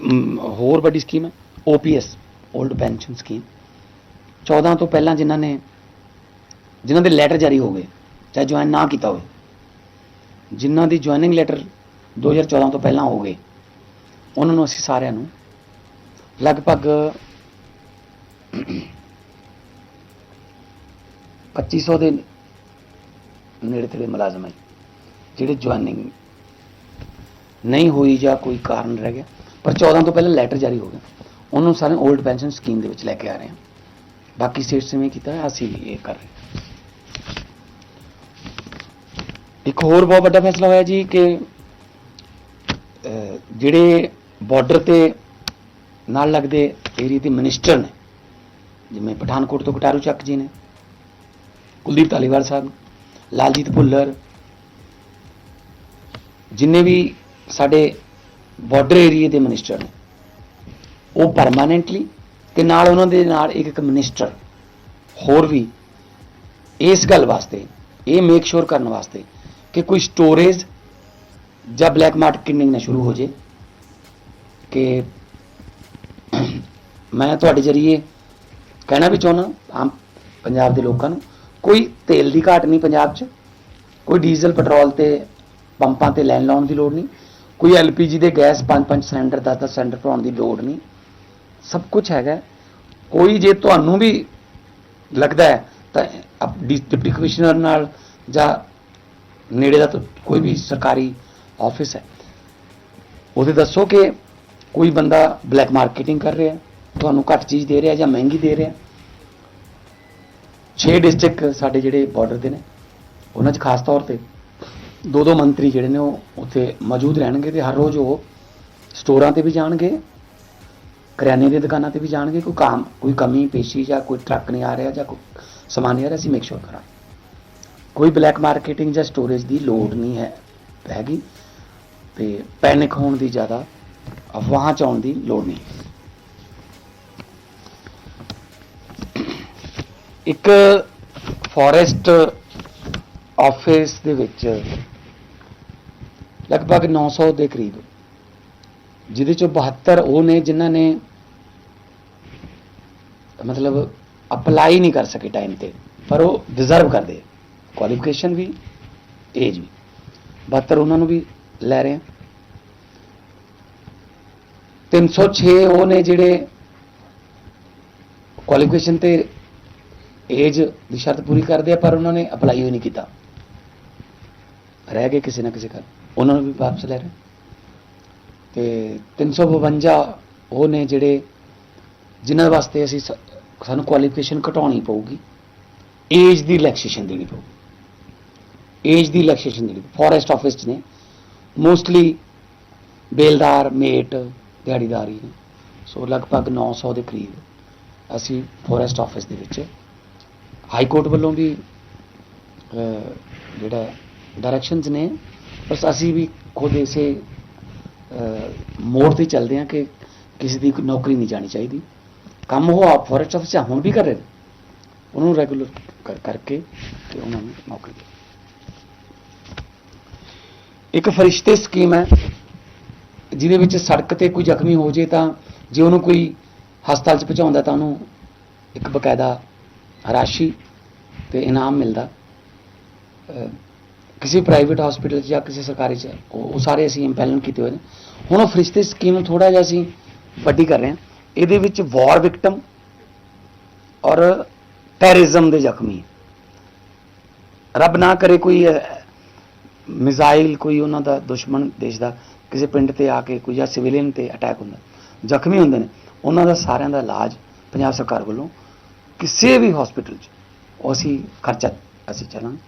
ਹੋਰ ਵੱਡੀ ਸਕੀਮ ਹੈ OPS 올ਡ ਪੈਨਸ਼ਨ ਸਕੀਮ 14 ਤੋਂ ਪਹਿਲਾਂ ਜਿਨ੍ਹਾਂ ਨੇ, ਜਿਨ੍ਹਾਂ ਦੇ ਲੈਟਰ ਜਾਰੀ ਹੋ ਗਏ, ਚਾਹੇ ਜੁਆਇਨ ਨਾ ਕੀਤਾ ਹੋਵੇ, ਜਿਨ੍ਹਾਂ ਦੀ ਜੁਆਇਨਿੰਗ ਲੈਟਰ 2014 ਤੋਂ ਪਹਿਲਾਂ ਹੋ ਗਏ, ਉਹਨਾਂ ਨੂੰ ਅਸੀਂ ਸਾਰਿਆਂ ਨੂੰ ਲਗਭਗ 2500 ਦੇ ਨੇੜੇ ਤੇੜੇ ਮੁਲਾਜ਼ਮ ਹੈ, ਜਿਹੜੇ ਜੁਆਇਨਿੰਗ ਨਹੀਂ ਹੋਈ ਜਾਂ ਕੋਈ ਕਾਰਨ ਰਹਿ ਗਿਆ। ਪਰ 14 ਤੋਂ ਪਹਿਲਾਂ ਲੈਟਰ ਜਾਰੀ ਹੋ ਗਿਆ ਉਹਨਾਂ ਨੂੰ ਸਾਰੇ 올ਡ ਪੈਨਸ਼ਨ ਸਕੀਮ ਦੇ ਵਿੱਚ ਲੈ ਕੇ ਆ ਰਹੇ ਹਾਂ। ਬਾਕੀ ਸਟੇਟਸ ਨੇ ਕੀਤਾ ਹੈ ਅਸੀਂ ਇਹ ਕਰ ਰਹੇ ਇੱਕ ਹੋਰ ਬਹੁਤ ਵੱਡਾ ਫੈਸਲਾ ਹੋਇਆ ਜੀ ਕਿ ਜਿਹੜੇ ਬਾਰਡਰ ਤੇ ਨਾਲ ਲੱਗਦੇ ਏਰੀਆ ਦੇ ਮਿਨਿਸਟਰ ਨੇ, ਜਿਵੇਂ ਪਠਾਨਕੋਟ ਤੋਂ ਕਟਾਰੂ ਚੱਕ ਜੀ ਨੇ, ਕੁਲਦੀਪ ਧਾਲੀਵਾਲ ਸਾਹਿਬ, ਲਾਲਜੀਤ ਭੁੱਲਰ, ਜਿੰਨੇ ਵੀ ਸਾਡੇ ਬਾਰਡਰ ਏਰੀਆ ਦੇ ਮਿਨਿਸਟਰ ਨੇ। ਉਹ ਪਰਮਾਨੈਂਟਲੀ ਤੇ ਨਾਲ ਉਹਨਾਂ ਦੇ ਨਾਲ ਇੱਕ ਇੱਕ ਮਿਨਿਸਟਰ ਹੋਰ ਵੀ ਇਸ ਗੱਲ ਵਾਸਤੇ, ਇਹ ਮੇਕ ਸ਼ੋਰ ਕਰਨ ਵਾਸਤੇ ਕਿ ਕੋਈ ਸਟੋਰੇਜ ਜਾਂ ਬਲੈਕ ਮਾਰਕੀਟਿੰਗ ਨਾ ਸ਼ੁਰੂ ਹੋ ਜੇ। ਕਿ ਮੈਂ ਤੁਹਾਡੇ ਜਰੀਏ ਕਹਿਣਾ ਵੀ ਚਾਹੁੰਦਾ, ਆਮ ਪੰਜਾਬ ਦੇ ਲੋਕਾਂ ਨੂੰ, ਕੋਈ ਤੇਲ ਦੀ ਘਾਟ ਨਹੀਂ ਪੰਜਾਬ 'ਚ, ਕੋਈ ਡੀਜ਼ਲ ਪੈਟਰੋਲ ਤੇ ਪੰਪਾਂ ਤੇ ਲੈਣ ਲਾਉਣ ਦੀ ਲੋੜ ਨਹੀਂ। ਕੋਈ ਐਲਪੀਜੀ ਦੇ ਗੈਸ 5-5 ਸਿਲੰਡਰ 10-10 ਸਿਲੰਡਰ ਭਰਾਉਣ ਦੀ ਲੋੜ ਨਹੀਂ। ਸਭ ਕੁਝ ਹੈਗਾ। ਕੋਈ ਜੇ ਤੁਹਾਨੂੰ ਵੀ ਲੱਗਦਾ ਹੈ, ਤਾਂ ਆਪ ਡਿਪਟੀ ਕਮਿਸ਼ਨਰ ਨਾਲ ਜਾਂ ਨੇੜੇ ਦਾ ਕੋਈ ਵੀ ਸਰਕਾਰੀ ਆਫਿਸ ਹੈ, ਉਹਦੇ ਦੱਸੋ ਕਿ ਕੋਈ ਬੰਦਾ ਬਲੈਕ ਮਾਰਕੀਟਿੰਗ ਕਰ ਰਿਹਾ ਤੁਹਾਨੂੰ ਘੱਟ ਚੀਜ਼ ਦੇ ਰਿਹਾ ਜਾਂ ਮਹਿੰਗੀ ਦੇ ਰਿਹਾ 6 ਡਿਸਟ੍ਰਿਕਟ ਸਾਡੇ ਜਿਹੜੇ ਬਾਰਡਰ ਦੇ ਨੇ, ਉਹਨਾਂ 'ਚ ਖਾਸ ਤੌਰ ਤੇ ਦੋ ਦੋ ਮੰਤਰੀ ਜਿਹੜੇ ਨੇ ਉਹ ਉੱਥੇ ਮੌਜੂਦ ਰਹਿਣਗੇ ਤੇ ਹਰ ਰੋਜ਼ ਉਹ ਸਟੋਰਾਂ ਤੇ ਵੀ ਜਾਣਗੇ, ਕਰਿਆਨੇ ਦੀਆਂ ਦੁਕਾਨਾਂ ਤੇ ਵੀ ਜਾਣਗੇ, ਕੋਈ ਕੰਮ, ਕੋਈ ਕਮੀ, ਪੇਸ਼ੀ ਜਾਂ ਕੋਈ ਟਰੱਕ ਨਹੀਂ ਆ ਰਿਹਾ ਜਾਂ ਕੋਈ ਸਮਾਨ ਨਹੀਂ ਆ ਰਿਹਾ, ਅਸੀਂ ਮੇਕ ਸ਼ੋਰ ਕਰਾਂਗੇ। ਕੋਈ ਬਲੈਕ ਮਾਰਕੀਟਿੰਗ ਜਾਂ ਸਟੋਰੇਜ ਦੀ ਲੋੜ ਨਹੀਂ ਹੈ, ਹੈਗੀ। ਤੇ ਪੈਨਿਕ ਹੋਣ ਦੀ ਜ਼ਿਆਦਾ, ਅਫਵਾਹਾਂ ਚ ਆਉਣ ਦੀ ਲੋੜ ਨਹੀਂ। ਇੱਕ ਫੋਰੈਸਟ ਆਫਿਸ ਦੇ ਵਿੱਚ ਲਗਭਗ 900 ਦੇ ਕਰੀਬ। ਜਿਹਦੇ ਚੋਂ 72 ਉਹ ਨੇ ਜਿਨ੍ਹਾਂ ਨੇ ਮਤਲਬ ਅਪਲਾਈ ਨਹੀਂ ਕਰ ਸਕੇ ਟਾਈਮ ਤੇ, ਪਰ ਉਹ ਡਿਜ਼ਰਵ ਕਰਦੇ ਕੁਆਲੀਫਿਕੇਸ਼ਨ ਵੀ ਏਜ ਵੀ। 72 ਉਹਨਾਂ ਨੂੰ ਵੀ ਲੈ ਰਹੇ ਆ। 306 ਉਹ ਨੇ ਜਿਹੜੇ ਕੁਆਲੀਫਿਕੇਸ਼ਨ ਤੇ ਏਜ ਦੀ ਸ਼ਰਤ ਪੂਰੀ ਕਰਦੇ ਆ, ਪਰ ਉਹਨਾਂ ਨੇ ਅਪਲਾਈ ਹੀ ਨਹੀਂ ਕੀਤਾ। ਰਹਿ ਗਏ ਕਿਸੇ ਨਾ ਕਿਸੇ ਕਰ ਉਹਨਾਂ ਨੂੰ ਵੀ ਵਾਪਸ ਲੈ ਰਹੇ ਤੇ 352 ਉਹ ਨੇ ਜਿਹੜੇ, ਜਿਨ੍ਹਾਂ ਵਾਸਤੇ ਅਸੀਂ ਸ- ਸਾਨੂੰ ਕੁਆਲੀਫਿਕੇਸ਼ਨ ਘਟਾਉਣੀ ਪਊਗੀ ਏਜ ਦੀ ਰਿਲੈਕਸੇਸ਼ਨ ਦੇਣੀ ਪਊਗੀ। ਏਜ ਦੀ ਰਿਲੈਕਸੇਸ਼ਨ ਦੇਣੀ ਫੋਰੈਸਟ ਆਫਿਸ 'ਚ ਨੇ। ਮੋਸਟਲੀ ਬੇਲਦਾਰ, ਮੇਟ, ਦਿਹਾੜੀਦਾਰੀ ਸੋ ਲਗਭਗ 900 ਦੇ ਕਰੀਬ ਅਸੀਂ ਫੋਰੈਸਟ ਆਫਿਸ ਦੇ ਵਿੱਚ ਹਾਈ ਕੋਰਟ ਵੱਲੋਂ ਵੀ ਜਿਹੜਾ ਡਾਇਰੈਕਸ਼ਨਸ ਨੇ ਬਸ ਅਸੀਂ ਵੀ ਖੁਦ ਇਸੇ ਮੋੜ ਤੇ ਚੱਲਦੇ ਹਾਂ ਕਿ ਕਿਸੇ ਦੀ ਨੌਕਰੀ ਨਹੀਂ ਜਾਣੀ ਚਾਹੀਦੀ। ਕੰਮ ਉਹ ਆਪ ਫੋਰੈਸਟ ਆਫਿਸ 'ਚ ਹੁਣ ਵੀ ਕਰ ਰਹੇ ਨੇ ਉਹਨੂੰ ਰੈਗੂਲਰ ਕਰਕੇ ਤੇ ਉਹਨਾਂ ਨੂੰ ਨੌਕਰੀ ਇੱਕ ਫਰਿਸ਼ਤੇ ਸਕੀਮ ਹੈ, ਜਿਹਦੇ ਵਿੱਚ ਸੜਕ ਤੇ ਕੋਈ ਜ਼ਖਮੀ ਹੋ ਜੇ ਤਾਂ ਜੇ ਉਹਨੂੰ ਕੋਈ ਹਸਪਤਾਲ 'ਚ ਪਹੁੰਚਾਉਂਦਾ ਤਾਂ ਉਹਨੂੰ ਇੱਕ ਬਕਾਇਦਾ ਰਾਸ਼ੀ ਤੇ ਇਨਾਮ ਮਿਲਦਾ। ਕਿਸੇ ਪ੍ਰਾਈਵੇਟ ਹਸਪੀਟਲ 'ਚ ਜਾਂ ਕਿਸੇ ਸਰਕਾਰੀ 'ਚ ਉਹ ਉਹ ਸਾਰੇ ਅਸੀਂ ਇੰਪੈਲਮੈਂਟ ਕੀਤੇ ਹੋਏ ਨੇ। ਹੁਣ ਉਹ ਫਰਿਸ਼ਤੇ ਸਕੀਮ ਨੂੰ ਥੋੜਾ ਜਿਹਾ ਅਸੀਂ ਵੱਡੀ ਕਰ ਰਹੇ ਹਾਂ। ਇਹਦੇ ਵਿੱਚ ਵਾਰ ਵਿਕਟਮ ਔਰ ਟੈਰਰਿਜ਼ਮ ਦੇ ਜ਼ਖਮੀ ਰੱਬ ਨਾ ਕਰੇ ਕੋਈ ਮਿਜ਼ਾਈਲ ਕੋਈ ਉਹਨਾਂ ਦਾ ਦੁਸ਼ਮਣ ਦੇਸ਼ ਦਾ ਕਿਸੇ ਪਿੰਡ ਤੇ ਆ ਕੇ ਕੋਈ ਜਾਂ ਸਿਵਿਲੀਅਨ ਤੇ ਅਟੈਕ ਹੁੰਦਾ। ਜ਼ਖਮੀ ਹੁੰਦੇ ਨੇ। ਉਹਨਾਂ ਦਾ ਸਾਰਿਆਂ ਦਾ ਇਲਾਜ ਪੰਜਾਬ ਸਰਕਾਰ ਵੱਲੋਂ ਕਿਸੇ ਵੀ ਹਸਪੀਟਲ 'ਚ ਉਹ ਅਸੀਂ ਖਰਚਾ, ਅਸੀਂ ਚੱਲਾਂਗੇ।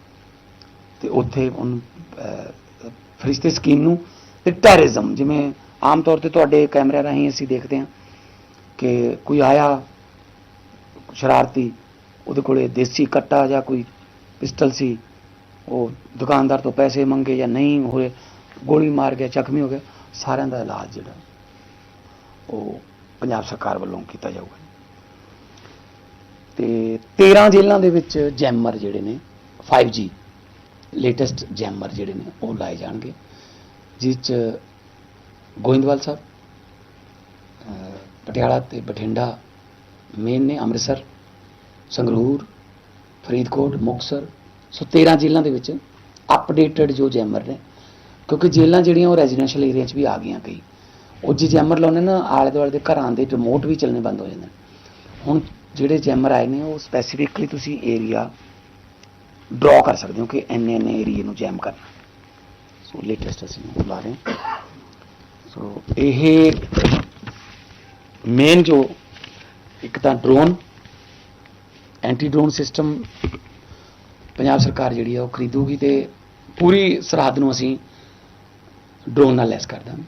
ਤੇ ਉੱਥੇ ਉਹਨੂੰ ਅਹ, ਫਰਿਸ਼ਤੇ ਸਕੀਮ ਨੂੰ ਤੇ ਟੈਰਰਿਜ਼ਮ ਜਿਵੇਂ ਆਮ ਤੌਰ ਤੇ ਤੁਹਾਡੇ ਕੈਮਰੇ ਰਾਹੀਂ ਅਸੀਂ ਦੇਖਦੇ ਹਾਂ ਕਿ ਕੋਈ ਆਇਆ ਸ਼ਰਾਰਤੀ ਉਹਦੇ ਕੋਲੇ ਦੇਸੀ ਕੱਟਾ ਜਾਂ ਕੋਈ ਪਿਸਟਲ ਸੀ ਉਹ ਦੁਕਾਨਦਾਰ ਤੋਂ ਪੈਸੇ ਮੰਗੇ ਜਾਂ ਨਹੀਂ ਹੋਏ ਗੋਲੀ ਮਾਰ ਗਿਆ ਜ਼ਖਮੀ ਹੋ ਗਿਆ ਸਾਰਿਆਂ ਦਾ ਇਲਾਜ ਜਿਹੜਾ ਉਹ ਪੰਜਾਬ ਸਰਕਾਰ ਵੱਲੋਂ ਕੀਤਾ ਜਾਊਗਾ। ਤੇ 13 ਜੇਲ੍ਹਾਂ ਦੇ ਵਿੱਚ ਜੈਮਰ ਜਿਹੜੇ ਨੇ 5G ਲੇਟੈਸਟ ਜੈਮਰ ਜਿਹੜੇ ਨੇ, ਉਹ ਲਾਏ ਜਾਣਗੇ, ਜਿਸ ਚ ਗੋਇੰਦਵਾਲ ਸਾਹਿਬ ਪਟਿਆਲਾ ਤੇ ਬਠਿੰਡਾ ਮੇਨ ਨੇ ਅੰਮ੍ਰਿਤਸਰ, ਸੰਗਰੂਰ, ਫਰੀਦਕੋਟ, ਮੁਕਤਸਰ, ਸੋ 13 ਜ਼ਿਲ੍ਹਿਆਂ ਦੇ ਵਿੱਚ ਅਪਡੇਟਡ ਜੋ ਜੈਮਰ ਨੇ, ਕਿਉਂਕਿ ਜੇਲ੍ਹਾਂ ਜਿਹੜੀਆਂ ਉਹ ਰੈਜ਼ੀਡੈਂਸ਼ੀਅਲ ਏਰੀਆ 'ਚ ਵੀ ਆ ਗਈਆਂ ਕਈ। ਉਹ ਜੇ ਜੈਮਰ ਲਾਉਂਦੇ ਨਾ, ਆਲੇ ਦੁਆਲੇ ਦੇ ਘਰਾਂ ਦੇ ਰਿਮੋਟ ਵੀ ਚੱਲਣੇ ਬੰਦ ਹੋ ਜਾਂਦੇ ਨੇ। ਹੁਣ ਜਿਹੜੇ ਜੈਮਰ ਆਏ ਨੇ, ਉਹ ਸਪੈਸੀਫਿਕਲੀ ਤੁਸੀਂ ਏਰੀਆ ਡਰਾ ਕਰ ਸਕਦੇ ਹੋ ਕਿ ਇੰਨੇ ਇੰਨੇ ਏਰੀਏ ਨੂੰ ਜੈਮ ਕਰਨਾ। ਸੋ ਲੇਟੈਸਟ ਅਸੀਂ ਉਹ ਲਾ ਰਹੇ ਹਾਂ। ਸੋ ਇਹ ਮੇਨ ਜੋ ਇੱਕ ਤਾਂ drone anti drone system Punjab ਸਰਕਾਰ ਜਿਹੜੀ ਆ ਉਹ ਖਰੀਦੂਗੀ ਤੇ ਪੂਰੀ ਸਰਹੱਦ ਨੂੰ ਅਸੀਂ ਡਰੋਨ ਨਾਲ ਲੈਸ ਕਰ ਦਾਂਗੇ।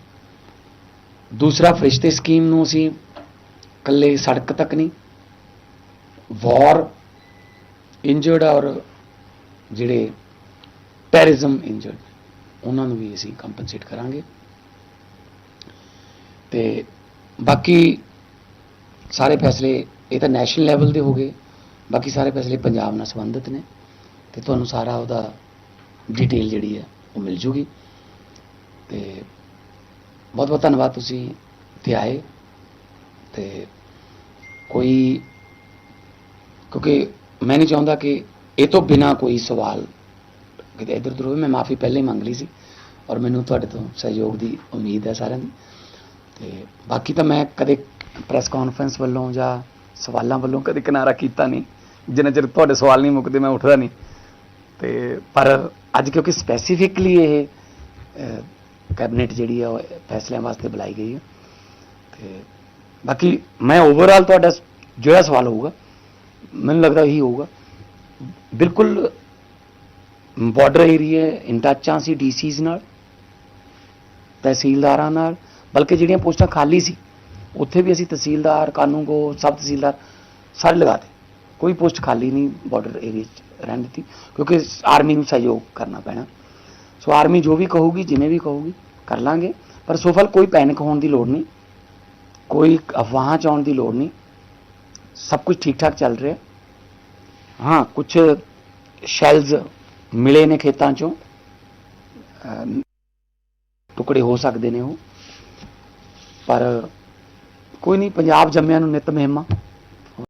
ਦੂਸਰਾ ਫਰਿਸ਼ਤੇ ਸਕੀਮ ਨੂੰ ਅਸੀਂ ਇਕੱਲੇ ਸੜਕ ਤੱਕ ਨਹੀਂ ਵਾਰ ਇੰਜਰਡ ਔਰ ਜਿਹੜੇ ਟੈਰਰਿਜ਼ਮ ਇੰਜਰਡ ਉਹਨਾਂ ਨੂੰ ਵੀ ਅਸੀਂ ਕੰਪਨਸੇਟ ਕਰਾਂਗੇ। ਤੇ ਬਾਕੀ ਸਾਰੇ ਫੈਸਲੇ, ਇਹ ਤਾਂ ਨੈਸ਼ਨਲ ਲੈਵਲ ਦੇ ਹੋ ਗਏ। ਬਾਕੀ ਸਾਰੇ ਫੈਸਲੇ ਪੰਜਾਬ ਨਾਲ ਸੰਬੰਧਿਤ ਨੇ। ਤੇ ਤੁਹਾਨੂੰ ਸਾਰਾ ਉਹਦਾ ਡਿਟੇਲ ਜਿਹੜੀ ਹੈ, ਉਹ ਮਿਲ ਜੂਗੀ। ਤੇ ਬਹੁਤ ਬਹੁਤ ਧੰਨਵਾਦ ਤੁਸੀਂ ਇੱਥੇ ਆਏ। ਤੇ ਕੋਈ, ਕਿਉਂਕਿ ਮੈਂ ਨਹੀਂ ਚਾਹੁੰਦਾ ਕਿ ਇਹ ਤੋਂ ਬਿਨਾ ਕੋਈ ਸਵਾਲ ਕਿਤੇ ਇੱਧਰ ਉੱਧਰ ਹੋਵੇ, ਮੈਂ ਮਾਫੀ ਪਹਿਲਾਂ ਹੀ ਮੰਗ ਲਈ ਸੀ ਔਰ ਮੈਨੂੰ ਤੁਹਾਡੇ ਤੋਂ ਸਹਿਯੋਗ ਦੀ ਉਮੀਦ ਹੈ ਸਾਰਿਆਂ ਦੀ। ਤੇ ਬਾਕੀ ਤਾਂ ਮੈਂ ਕਦੇ ਪ੍ਰੈਸ ਕਾਨਫਰੰਸ ਵੱਲੋਂ ਜਾਂ ਸਵਾਲਾਂ ਵੱਲੋਂ ਕਦੇ ਕਿਨਾਰਾ ਕੀਤਾ ਨਹੀਂ। ਜਿੰਨਾ ਚਿਰ ਤੁਹਾਡੇ ਸਵਾਲ ਨਹੀਂ ਮੁੱਕਦੇ, ਮੈਂ ਉੱਠਦਾ ਨਹੀਂ। ਤੇ ਪਰ ਅੱਜ ਕਿਉਂਕਿ ਸਪੈਸੀਫਿਕਲੀ ਇਹ ਕੈਬਨਿਟ ਜਿਹੜੀ ਆ, ਉਹ ਫੈਸਲਿਆਂ ਵਾਸਤੇ ਬੁਲਾਈ ਗਈ ਹੈ ਤੇ ਬਾਕੀ ਮੈਂ ਓਵਰਆਲ ਤੁਹਾਡਾ ਜਿਹੜਾ ਸਵਾਲ ਹੋਊਗਾ, ਮੈਨੂੰ ਲੱਗਦਾ ਇਹੀ ਹੋਊਗਾ। ਬਿਲਕੁਲ ਬਾਰਡਰ ਏਰੀਆ ਇਨ ਟੱਚ ਆ ਸੀ ਡੀਸੀਜ਼ ਨਾਲ, ਤਹਿਸੀਲਦਾਰਾਂ ਨਾਲ, ਬਲਕਿ ਜਿਹੜੀਆਂ ਪੋਸਟਾਂ ਖਾਲੀ ਸੀ, ਉੱਥੇ ਵੀ ਅਸੀਂ ਤਹਿਸੀਲਦਾਰ ਕਾਨੂੰਗੋ ਸਬ ਤਹਿਸੀਲਦਾਰ ਸਾਰੇ ਲਗਾ ਲਗਾਤੇ ਕੋਈ ਪੋਸਟ ਖਾਲੀ ਨਹੀਂ ਬਾਰਡਰ ਏਰੀਆ 'ਚ ਰਹਿਣ ਦਿੱਤੀ, ਕਿਉਂਕਿ ਆਰਮੀ ਨੂੰ ਸਹਿਯੋਗ ਕਰਨਾ ਪੈਣਾ। ਸੋ ਆਰਮੀ ਜੋ ਵੀ ਕਹੂਗੀ, ਜਿਵੇਂ ਵੀ ਕਹੂਗੀ, ਕਰ ਲਾਂਗੇ। ਪਰ ਸੋਫਲ ਕੋਈ ਪੈਨਿਕ ਹੋਣ ਦੀ ਲੋੜ ਨਹੀਂ, ਕੋਈ ਅਫਵਾਹਾਂ ਚ ਆਉਣ ਦੀ ਲੋੜ ਨਹੀਂ। ਸਭ ਕੁਝ ਠੀਕ ਠਾਕ ਚੱਲ ਰਿਹਾ। ਹਾਂ ਕੁਝ ਸ਼ੈਲਸ ਮਿਲੇ ਨੇ ਖੇਤਾਂ ਚੋਂ ਟੁਕੜੇ ਹੋ ਸਕਦੇ ਨੇ ਉਹ ਪਰ ਕੋਈ ਨਹੀਂ ਪੰਜਾਬ ਜੰਮਿਆਂ ਨੂੰ ਨਿਤ ਮਹਿਮਾ